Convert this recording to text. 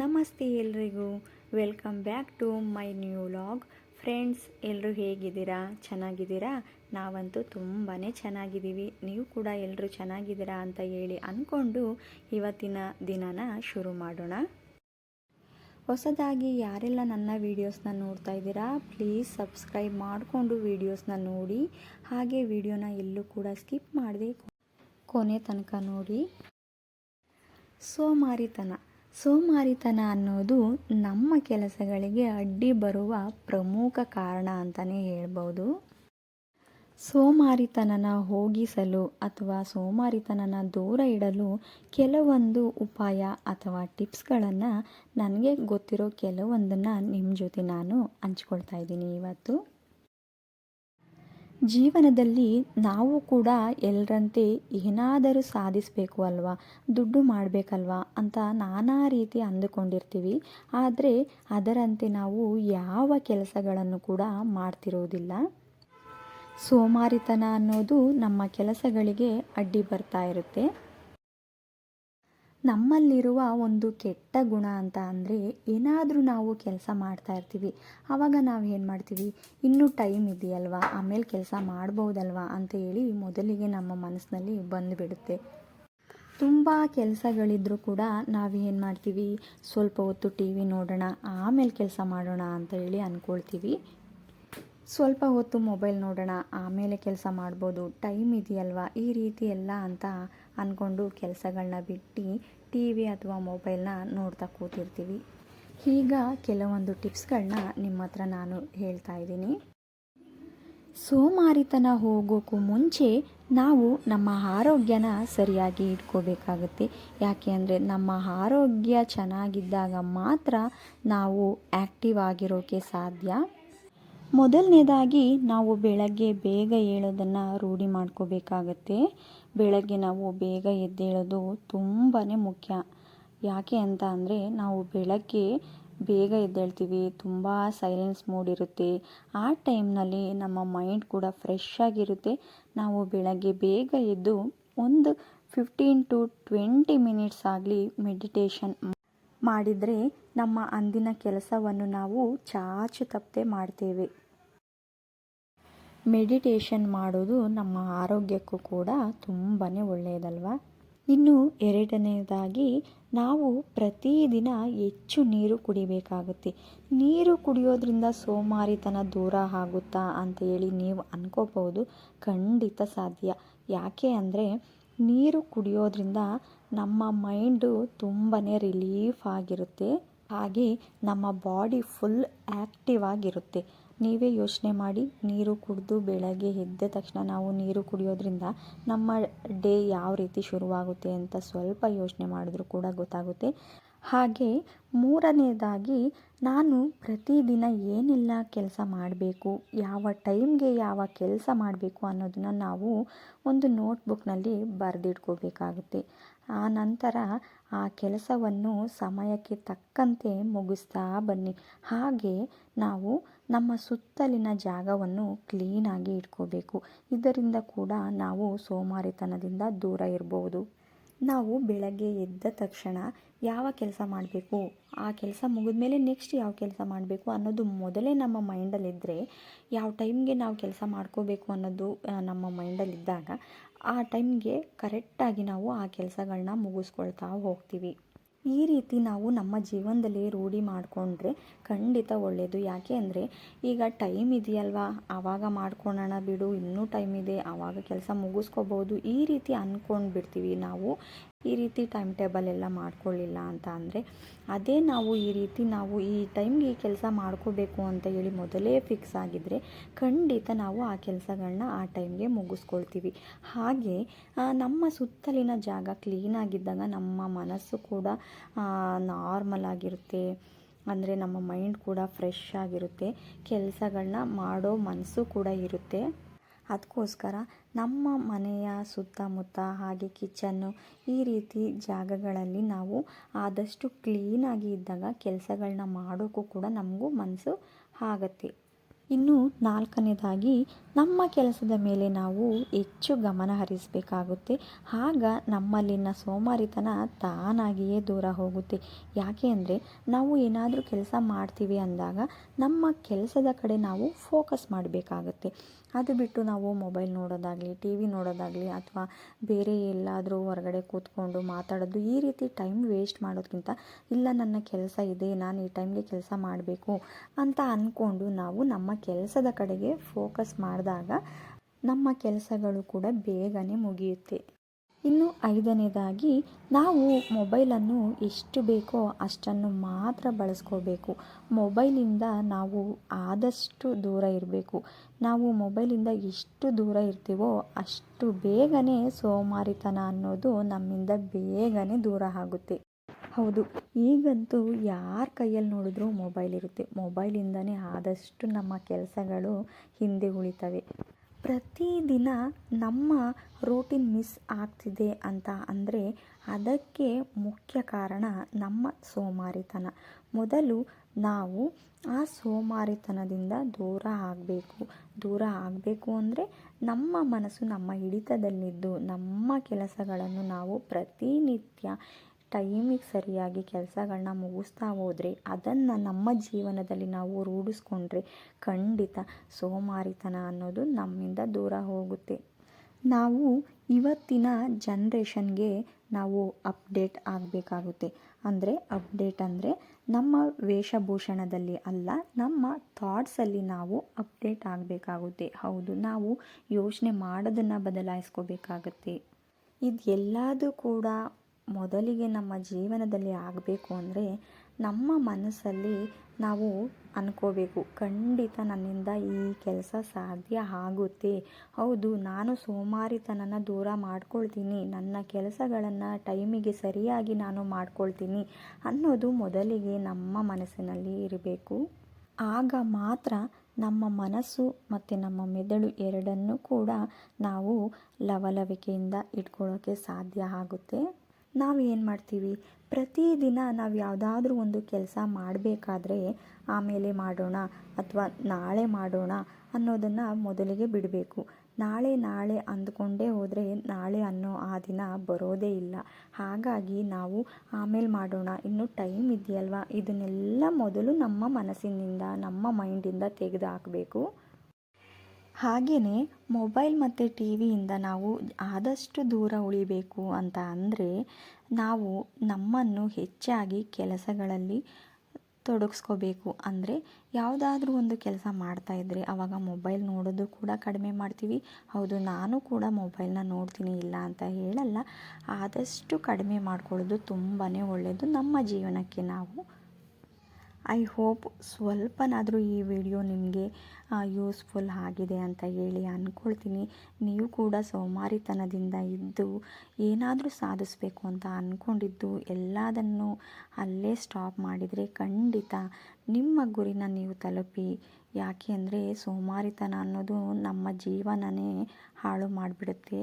ನಮಸ್ತೆ ಎಲ್ರಿಗೂ. Welcome back to my new log friends ಎಲ್ಲರೂ ಹೇಗಿದ್ದೀರಾ? ಚೆನ್ನಾಗಿದ್ದೀರಾ? ನಾವಂತೂ ತುಂಬಾ ಚೆನ್ನಾಗಿದ್ದೀವಿ. ನೀವು ಕೂಡ ಎಲ್ಲರೂ ಚೆನ್ನಾಗಿದ್ದೀರಾ ಅಂತ ಹೇಳಿ ಅಂದ್ಕೊಂಡು ಇವತ್ತಿನ ದಿನನ ಶುರು ಮಾಡೋಣ. ಹೊಸದಾಗಿ ಯಾರೆಲ್ಲ ನನ್ನ ವೀಡಿಯೋಸ್ನ ನೋಡ್ತಾ ಇದ್ದೀರಾ, ಪ್ಲೀಸ್ ಸಬ್ಸ್ಕ್ರೈಬ್ ಮಾಡಿಕೊಂಡು ವೀಡಿಯೋಸ್ನ ನೋಡಿ. ಹಾಗೆ ವಿಡಿಯೋನ ಎಲ್ಲೂ ಕೂಡ ಸ್ಕಿಪ್ ಮಾಡದೆ ಕೊನೆ ತನಕ ನೋಡಿ. ಸೋಮಾರಿತನ. ಸೋಮಾರಿತನ ಅನ್ನೋದು ನಮ್ಮ ಕೆಲಸಗಳಿಗೆ ಅಡ್ಡಿ ಬರುವ ಪ್ರಮುಖ ಕಾರಣ ಅಂತಲೇ ಹೇಳ್ಬೋದು. ಸೋಮಾರಿತನನ ಹೋಗಿಸಲು ಅಥವಾ ಸೋಮಾರಿತನನ ದೂರ ಇಡಲು ಕೆಲವೊಂದು ಉಪಾಯ ಅಥವಾ ಟಿಪ್ಸ್ಗಳನ್ನು ನನಗೆ ಗೊತ್ತಿರೋ ಕೆಲವೊಂದನ್ನು ನಿಮ್ಮ ಜೊತೆ ನಾನು ಹಂಚ್ಕೊಳ್ತಾ ಇದ್ದೀನಿ ಇವತ್ತು. ಜೀವನದಲ್ಲಿ ನಾವು ಕೂಡ ಎಲ್ಲರಂತೆ ಏನಾದರೂ ಸಾಧಿಸಬೇಕು ಅಲ್ವಾ? ದುಡ್ಡು ಮಾಡಬೇಕಲ್ವಾ? ಅಂತ ನಾನಾ ರೀತಿ ಅಂದುಕೊಂಡಿರ್ತೀವಿ. ಆದರೆ ಅದರಂತೆ ನಾವು ಯಾವ ಕೆಲಸಗಳನ್ನು ಕೂಡ ಮಾಡ್ತಿರೋದಿಲ್ಲ. ಸೋಮಾರಿತನ ಅನ್ನೋದು ನಮ್ಮ ಕೆಲಸಗಳಿಗೆ ಅಡ್ಡಿ ಬರ್ತಾ ಇರುತ್ತೆ. ನಮ್ಮಲ್ಲಿರುವ ಒಂದು ಕೆಟ್ಟ ಗುಣ ಅಂತ ಅಂದರೆ ಏನಾದರೂ ನಾವು ಕೆಲಸ ಮಾಡ್ತಾ ಇರ್ತೀವಿ. ಆವಾಗ ನಾವು ಏನು ಮಾಡ್ತೀವಿ? ಇನ್ನೂ ಟೈಮ್ ಇದೆಯಲ್ವಾ? ಆಮೇಲೆ ಕೆಲಸ ಮಾಡ್ಬೋದಲ್ವಾ? ಅಂತ ಹೇಳಿ ಮೊದಲಿಗೆ ನಮ್ಮ ಮನಸ್ಸಿನಲ್ಲಿ ಬಂದುಬಿಡುತ್ತೆ ತುಂಬ ಕೆಲಸಗಳಿದ್ರೂ ಕೂಡ ನಾವು ಏನು ಮಾಡ್ತೀವಿ? ಸ್ವಲ್ಪ ಹೊತ್ತು ಟಿ ವಿ ನೋಡೋಣ, ಆಮೇಲೆ ಕೆಲಸ ಮಾಡೋಣ ಅಂತ ಹೇಳಿ ಅಂದ್ಕೊಳ್ತೀವಿ ಸ್ವಲ್ಪ ಹೊತ್ತು ಮೊಬೈಲ್ ನೋಡೋಣ, ಆಮೇಲೆ ಕೆಲಸ ಮಾಡ್ಬೋದು. ಟೈಮ್ ಇದೆಯಲ್ವಾ? ಈ ರೀತಿ ಎಲ್ಲ ಅಂತ ಅಂದ್ಕೊಂಡು ಕೆಲಸಗಳನ್ನ ಬಿಟ್ಟು ಟಿ ವಿ ಅಥವಾ ಮೊಬೈಲ್ನ ನೋಡ್ತಾ ಕೂತಿರ್ತೀವಿ. ಈಗ ಕೆಲವೊಂದು ಟಿಪ್ಸ್ಗಳನ್ನ ನಿಮ್ಮ ಹತ್ರ ನಾನು ಹೇಳ್ತಾ ಇದ್ದೀನಿ. ಸೋಮಾರಿತನ ಹೋಗೋಕ್ಕೂ ಮುಂಚೆ ನಾವು ನಮ್ಮ ಆರೋಗ್ಯನ ಸರಿಯಾಗಿ ಇಟ್ಕೋಬೇಕಾಗುತ್ತೆ. ಯಾಕೆ ಅಂದರೆ ನಮ್ಮ ಆರೋಗ್ಯ ಚೆನ್ನಾಗಿದ್ದಾಗ ಮಾತ್ರ ನಾವು ಆ್ಯಕ್ಟಿವ್ ಆಗಿರೋಕ್ಕೆ ಸಾಧ್ಯ. ಮೊದಲನೇದಾಗಿ ನಾವು ಬೆಳಗ್ಗೆ ಬೇಗ ಏಳೋದನ್ನು ರೂಢಿ ಮಾಡ್ಕೋಬೇಕಾಗತ್ತೆ. ಬೆಳಗ್ಗೆ ನಾವು ಬೇಗ ಎದ್ದೇಳೋದು ತುಂಬಾ ಮುಖ್ಯ. ಯಾಕೆ ಅಂತ ಅಂದರೆ ನಾವು ಬೆಳಗ್ಗೆ ಬೇಗ ಎದ್ದೇಳ್ತೀವಿ, ತುಂಬ ಸೈಲೆನ್ಸ್ ಮೂಡ್ ಇರುತ್ತೆ. ಆ ಟೈಮ್ನಲ್ಲಿ ನಮ್ಮ ಮೈಂಡ್ ಕೂಡ ಫ್ರೆಶ್ ಆಗಿರುತ್ತೆ. ನಾವು ಬೆಳಗ್ಗೆ ಬೇಗ ಎದ್ದು ಒಂದು ಫಿಫ್ಟೀನ್ ಟು ಟ್ವೆಂಟಿ ಮಿನಿಟ್ಸ್ ಆಗಲಿ ಮೆಡಿಟೇಷನ್ ಮಾಡಿದರೆ ನಮ್ಮ ಅಂದಿನ ಕೆಲಸವನ್ನು ನಾವು ಚಾಚು ತಪ್ಪದೆ ಮಾಡ್ತೇವೆ. ಮೆಡಿಟೇಷನ್ ಮಾಡೋದು ನಮ್ಮ ಆರೋಗ್ಯಕ್ಕೂ ಕೂಡ ತುಂಬಾ ಒಳ್ಳೆಯದಲ್ವ? ಇನ್ನು ಎರಡನೇದಾಗಿ, ನಾವು ಪ್ರತಿದಿನ ಹೆಚ್ಚು ನೀರು ಕುಡಿಬೇಕಾಗುತ್ತೆ. ನೀರು ಕುಡಿಯೋದ್ರಿಂದ ಸೋಮಾರಿತನ ದೂರ ಆಗುತ್ತಾ ಅಂತ ಹೇಳಿ ನೀವು ಅನ್ಕೋಬಹುದು, ಖಂಡಿತ ಸಾಧ್ಯ. ಯಾಕೆ ಅಂದರೆ, ನೀರು ಕುಡಿಯೋದ್ರಿಂದ ನಮ್ಮ ಮೈಂಡು ತುಂಬಾ ರಿಲೀಫ್ ಆಗಿರುತ್ತೆ. ಹಾಗೆ ನಮ್ಮ ಬಾಡಿ ಫುಲ್ ಆ್ಯಕ್ಟಿವ್ ಆಗಿರುತ್ತೆ. ನೀವೇ ಯೋಚನೆ ಮಾಡಿ ನೀರು ಕುಡಿದು ಬೆಳಗ್ಗೆ ಎದ್ದ ತಕ್ಷಣ ನಾವು ನೀರು ಕುಡಿಯೋದ್ರಿಂದ ನಮ್ಮ ಡೇ ಯಾವ ರೀತಿ ಶುರುವಾಗುತ್ತೆ ಅಂತ ಸ್ವಲ್ಪ ಯೋಚನೆ ಮಾಡಿದ್ರೂ ಕೂಡ ಗೊತ್ತಾಗುತ್ತೆ. ಹಾಗೆ ಮೂರನೇದಾಗಿ, ನಾನು ಪ್ರತಿದಿನ ಏನೆಲ್ಲ ಕೆಲಸ ಮಾಡಬೇಕು, ಯಾವ ಟೈಮ್ಗೆ ಯಾವ ಕೆಲಸ ಮಾಡಬೇಕು ಅನ್ನೋದನ್ನು ನಾವು ಒಂದು ನೋಟ್ಬುಕ್ನಲ್ಲಿ ಬರೆದಿಟ್ಕೋಬೇಕಾಗುತ್ತೆ. ಆ ನಂತರ ಆ ಕೆಲಸವನ್ನು ಸಮಯಕ್ಕೆ ತಕ್ಕಂತೆ ಮುಗಿಸ್ತಾ ಬನ್ನಿ. ಹಾಗೆ ನಾವು ನಮ್ಮ ಸುತ್ತಲಿನ ಜಾಗವನ್ನು ಕ್ಲೀನಾಗಿ ಇಟ್ಕೋಬೇಕು. ಇದರಿಂದ ಕೂಡ ನಾವು ಸೋಮಾರಿತನದಿಂದ ದೂರ ಇರ್ಬೋದು. ನಾವು ಬೆಳಗ್ಗೆ ಎದ್ದ ತಕ್ಷಣ ಯಾವ ಕೆಲಸ ಮಾಡಬೇಕು? ಆ ಕೆಲಸ ಮುಗಿದ ಮೇಲೆ ನೆಕ್ಸ್ಟ್ ಯಾವ ಕೆಲಸ ಮಾಡಬೇಕು ಅನ್ನೋದು ಮೊದಲೇ ನಮ್ಮ ಮೈಂಡಲ್ಲಿದ್ದರೆ ಯಾವ ಟೈಮ್ಗೆ ನಾವು ಕೆಲಸ ಮಾಡ್ಕೋಬೇಕು ಅನ್ನೋದು ನಮ್ಮ ಮೈಂಡಲ್ಲಿದ್ದಾಗ ಆ ಟೈಮ್ಗೆ ಕರೆಕ್ಟಾಗಿ ನಾವು ಆ ಕೆಲಸಗಳನ್ನ ಮುಗಿಸ್ಕೊಳ್ತಾ ಹೋಗ್ತೀವಿ. ಈ ರೀತಿ ನಾವು ನಮ್ಮ ಜೀವನದಲ್ಲಿ ರೂಢಿ ಮಾಡಿಕೊಂಡ್ರೆ ಖಂಡಿತ ಒಳ್ಳೆಯದು ಯಾಕೆ ಅಂದರೆ ಈಗ ಟೈಮ್ ಇದೆಯಲ್ವಾ? ಆವಾಗ ಮಾಡ್ಕೊಳೋಣ ಬಿಡು, ಇನ್ನೂ ಟೈಮ್ ಇದೆ, ಆವಾಗ ಕೆಲಸ ಮುಗಿಸ್ಕೋಬೋದು, ಈ ರೀತಿ ಅಂದ್ಕೊಂಡು ಬಿಡ್ತೀವಿ ನಾವು ಈ ರೀತಿ ಟೈಮ್ ಟೇಬಲ್ ಎಲ್ಲ ಮಾಡ್ಕೊಳ್ಳಿಲ್ಲ ಅಂತ ಅಂದರೆ, ಅದೇ ನಾವು ಈ ರೀತಿ ನಾವು ಈ ಟೈಮ್ಗೆ ಈ ಕೆಲಸ ಮಾಡ್ಕೋಬೇಕು ಅಂತ ಹೇಳಿ ಮೊದಲೇ ಫಿಕ್ಸ್ ಆಗಿದ್ದರೆ ಖಂಡಿತ ನಾವು ಆ ಕೆಲಸಗಳನ್ನ ಆ ಟೈಮ್ಗೆ ಮುಗಿಸ್ಕೊಳ್ತೀವಿ. ಹಾಗೆ ನಮ್ಮ ಸುತ್ತಲಿನ ಜಾಗ ಕ್ಲೀನಾಗಿದ್ದಾಗ ನಮ್ಮ ಮನಸ್ಸು ಕೂಡ ನಾರ್ಮಲ್ ಆಗಿರುತ್ತೆ. ಅಂದರೆ ನಮ್ಮ ಮೈಂಡ್ ಕೂಡ ಫ್ರೆಶ್ ಆಗಿರುತ್ತೆ. ಕೆಲಸಗಳನ್ನ ಮಾಡೋ ಮನಸ್ಸು ಕೂಡ ಇರುತ್ತೆ. ಅದಕ್ಕೋಸ್ಕರ ನಮ್ಮ ಮನೆಯ ಸುತ್ತಮುತ್ತ ಹಾಗೆ ಕಿಚನ್ನು ಈ ರೀತಿ ಜಾಗಗಳಲ್ಲಿ ನಾವು ಆದಷ್ಟು ಕ್ಲೀನಾಗಿ ಇದ್ದಾಗ ಕೆಲಸಗಳನ್ನ ಮಾಡೋಕ್ಕೂ ಕೂಡ ನಮಗೂ ಮನಸ್ಸು ಆಗತ್ತೆ. ಇನ್ನು ನಾಲ್ಕನೇದಾಗಿ ನಮ್ಮ ಕೆಲಸದ ಮೇಲೆ ನಾವು ಹೆಚ್ಚು ಗಮನ ಹರಿಸಬೇಕಾಗುತ್ತೆ. ಆಗ ನಮ್ಮಲ್ಲಿನ ಸೋಮಾರಿತನ ತಾನಾಗಿಯೇ ದೂರ ಹೋಗುತ್ತೆ. ಯಾಕೆ ಅಂದರೆ ನಾವು ಏನಾದರೂ ಕೆಲಸ ಮಾಡ್ತೀವಿ ಅಂದಾಗ ನಮ್ಮ ಕೆಲಸದ ಕಡೆ ನಾವು ಫೋಕಸ್ ಮಾಡಬೇಕಾಗುತ್ತೆ. ಅದು ಬಿಟ್ಟು ನಾವು ಮೊಬೈಲ್ ನೋಡೋದಾಗಲಿ ಟಿ ವಿ ನೋಡೋದಾಗಲಿ ಅಥವಾ ಬೇರೆ ಎಲ್ಲಾದರೂ ಹೊರಗಡೆ ಕೂತ್ಕೊಂಡು ಮಾತಾಡೋದು ಈ ರೀತಿ ಟೈಮ್ ವೇಸ್ಟ್ ಮಾಡೋದಕ್ಕಿಂತ ಇಲ್ಲ ನನ್ನ ಕೆಲಸ ಇದೆ, ನಾನು ಈ ಟೈಮ್ಗೆ ಕೆಲಸ ಮಾಡಬೇಕು ಅಂತ ಅಂದ್ಕೊಂಡು ನಾವು ನಮ್ಮ ಕೆಲಸದ ಕಡೆಗೆ ಫೋಕಸ್ ಮಾಡಿದಾಗ ನಮ್ಮ ಕೆಲಸಗಳು ಕೂಡ ಬೇಗನೆ ಮುಗಿಯುತ್ತೆ. ಇನ್ನು ಐದನೇದಾಗಿ, ನಾವು ಮೊಬೈಲನ್ನು ಎಷ್ಟು ಬೇಕೋ ಅಷ್ಟನ್ನು ಮಾತ್ರ ಬಳಸ್ಕೋಬೇಕು. ಮೊಬೈಲಿಂದ ನಾವು ಆದಷ್ಟು ದೂರ ಇರಬೇಕು. ನಾವು ಮೊಬೈಲಿಂದ ಎಷ್ಟು ದೂರ ಇರ್ತೀವೋ ಅಷ್ಟು ಬೇಗನೆ ಸೋಮಾರಿತನ ಅನ್ನೋದು ನಮ್ಮಿಂದ ಬೇಗನೆ ದೂರ ಆಗುತ್ತೆ. ಹೌದು. ಈಗಂತೂ ಯಾರ ಕೈಯಲ್ಲಿ ನೋಡಿದ್ರು ಮೊಬೈಲ್ ಇರುತ್ತೆ. ಮೊಬೈಲಿಂದನೇ ಆದಷ್ಟು ನಮ್ಮ ಕೆಲಸಗಳು ಹಿಂದೆ ಉಳಿತವೆ. ಪ್ರತಿದಿನ ನಮ್ಮ ರೂಟೀನ್ ಮಿಸ್ ಆಗ್ತಿದೆ ಅಂತ ಅಂದರೆ ಅದಕ್ಕೆ ಮುಖ್ಯ ಕಾರಣ ನಮ್ಮ ಸೋಮಾರಿತನ. ಮೊದಲು ನಾವು ಆ ಸೋಮಾರಿತನದಿಂದ ದೂರ ಆಗಬೇಕು. ದೂರ ಆಗಬೇಕು ಅಂದರೆ ನಮ್ಮ ಮನಸ್ಸು ನಮ್ಮ ಹಿಡಿತದಲ್ಲಿದ್ದು, ನಮ್ಮ ಕೆಲಸಗಳನ್ನು ನಾವು ಪ್ರತಿನಿತ್ಯ ಟೈಮಿಗೆ ಸರಿಯಾಗಿ ಕೆಲಸಗಳನ್ನ ಮುಗಿಸ್ತಾ ಹೋದರೆ ಅದನ್ನು ನಮ್ಮ ಜೀವನದಲ್ಲಿ ನಾವು ರೂಢಿಸ್ಕೊಂಡ್ರೆ ಖಂಡಿತ ಸೋಮಾರಿತನ ಅನ್ನೋದು ನಮ್ಮಿಂದ ದೂರ ಹೋಗುತ್ತೆ. ನಾವು ಇವತ್ತಿನ ಜನ್ರೇಷನ್ಗೆ ನಾವು ಅಪ್ಡೇಟ್ ಆಗಬೇಕಾಗುತ್ತೆ. ಅಂದರೆ ಅಪ್ಡೇಟ್ ಅಂದರೆ ನಮ್ಮ ವೇಷಭೂಷಣದಲ್ಲಿ ಅಲ್ಲ, ನಮ್ಮ ಥಾಟ್ಸಲ್ಲಿ ನಾವು ಅಪ್ಡೇಟ್ ಆಗಬೇಕಾಗುತ್ತೆ. ಹೌದು, ನಾವು ಯೋಚನೆ ಮಾಡೋದನ್ನು ಬದಲಾಯಿಸ್ಕೋಬೇಕಾಗತ್ತೆ. ಇದು ಎಲ್ಲದೂ ಕೂಡ ಮೊದಲಿಗೆ ನಮ್ಮ ಜೀವನದಲ್ಲಿ ಆಗಬೇಕು ಅಂದರೆ ನಮ್ಮ ಮನಸ್ಸಲ್ಲಿ ನಾವು ಅನ್ಕೋಬೇಕು. ಖಂಡಿತ ನನ್ನಿಂದ ಈ ಕೆಲಸ ಸಾಧ್ಯ ಆಗುತ್ತೆ. ಹೌದು, ನಾನು ಸೋಮಾರಿತನನ ದೂರ ಮಾಡ್ಕೊಳ್ತೀನಿ. ನನ್ನ ಕೆಲಸಗಳನ್ನು ಟೈಮಿಗೆ ಸರಿಯಾಗಿ ನಾನು ಮಾಡ್ಕೊಳ್ತೀನಿ ಅನ್ನೋದು ಮೊದಲಿಗೆ ನಮ್ಮ ಮನಸ್ಸಿನಲ್ಲಿ ಇರಬೇಕು. ಆಗ ಮಾತ್ರ ನಮ್ಮ ಮನಸ್ಸು ಮತ್ತು ನಮ್ಮ ಮೆದುಳು ಎರಡನ್ನೂ ಕೂಡ ನಾವು ಲವಲವಿಕೆಯಿಂದ ಇಟ್ಕೊಳ್ಳೋಕ್ಕೆ ಸಾಧ್ಯ ಆಗುತ್ತೆ. ನಾವು ಏನು ಮಾಡ್ತೀವಿ? ಪ್ರತಿದಿನ ನಾವು ಯಾವುದಾದ್ರೂ ಒಂದು ಕೆಲಸ ಮಾಡಬೇಕಾದ್ರೆ ಆಮೇಲೆ ಮಾಡೋಣ ಅಥವಾ ನಾಳೆ ಮಾಡೋಣ ಅನ್ನೋದನ್ನು ಮೊದಲಿಗೆ ಬಿಡಬೇಕು. ನಾಳೆ ನಾಳೆ ಅಂದ್ಕೊಂಡೇ ಹೋದರೆ ನಾಳೆ ಅನ್ನೋ ಆ ದಿನ ಬರೋದೇ ಇಲ್ಲ. ಹಾಗಾಗಿ ನಾವು ಆಮೇಲೆ ಮಾಡೋಣ. ಇನ್ನೂ ಟೈಮ್ ಇದೆಯಲ್ವ? ಇದನ್ನೆಲ್ಲ ಮೊದಲು ನಮ್ಮ ಮನಸ್ಸಿನಿಂದ, ನಮ್ಮ ಮೈಂಡಿಂದ ತೆಗೆದು ಹಾಕಬೇಕು ಹಾಗೆಯೇ ಮೊಬೈಲ್ ಮತ್ತು ಟಿ ವಿಯಿಂದ ನಾವು ಆದಷ್ಟು ದೂರ ಉಳಿಬೇಕು ಅಂತ ಅಂದರೆ ನಾವು ನಮ್ಮನ್ನು ಹೆಚ್ಚಾಗಿ ಕೆಲಸಗಳಲ್ಲಿ ತೊಡಗಿಸ್ಕೋಬೇಕು. ಅಂದರೆ ಯಾವುದಾದ್ರೂ ಒಂದು ಕೆಲಸ ಮಾಡ್ತಾಯಿದ್ರೆ ಆವಾಗ ಮೊಬೈಲ್ ನೋಡೋದು ಕೂಡ ಕಡಿಮೆ ಮಾಡ್ತೀವಿ. ಹೌದು, ನಾನು ಕೂಡ ಮೊಬೈಲ್ನ ನೋಡ್ತೀನಿ, ಇಲ್ಲ ಅಂತ ಹೇಳಲ್ಲ. ಆದಷ್ಟು ಕಡಿಮೆ ಮಾಡ್ಕೊಳ್ಳೋದು ತುಂಬಾ ಒಳ್ಳೆಯದು ನಮ್ಮ ಜೀವನಕ್ಕೆ ನಾವು ಐ ಹೋಪ್ ಸ್ವಲ್ಪನಾದರೂ ಈ ವಿಡಿಯೋ ನಿಮಗೆ ಯೂಸ್ಫುಲ್ ಆಗಿದೆ ಅಂತ ಹೇಳಿ ಅಂದ್ಕೊಳ್ತೀನಿ ನೀವು ಕೂಡ ಸೋಮಾರಿತನದಿಂದ ಇದ್ದು ಏನಾದರೂ ಸಾಧಿಸಬೇಕು ಅಂತ ಅಂದ್ಕೊಂಡಿದ್ದು ಎಲ್ಲದನ್ನು ಅಲ್ಲೇ ಸ್ಟಾಪ್ ಮಾಡಿದರೆ ಖಂಡಿತ ನಿಮ್ಮ ಗುರಿನ ನೀವು ತಲುಪಿ. ಯಾಕೆ ಅಂದರೆ ಸೋಮಾರಿತನ ಅನ್ನೋದು ನಮ್ಮ ಜೀವನನೇ ಹಾಳು ಮಾಡಿಬಿಡುತ್ತೆ.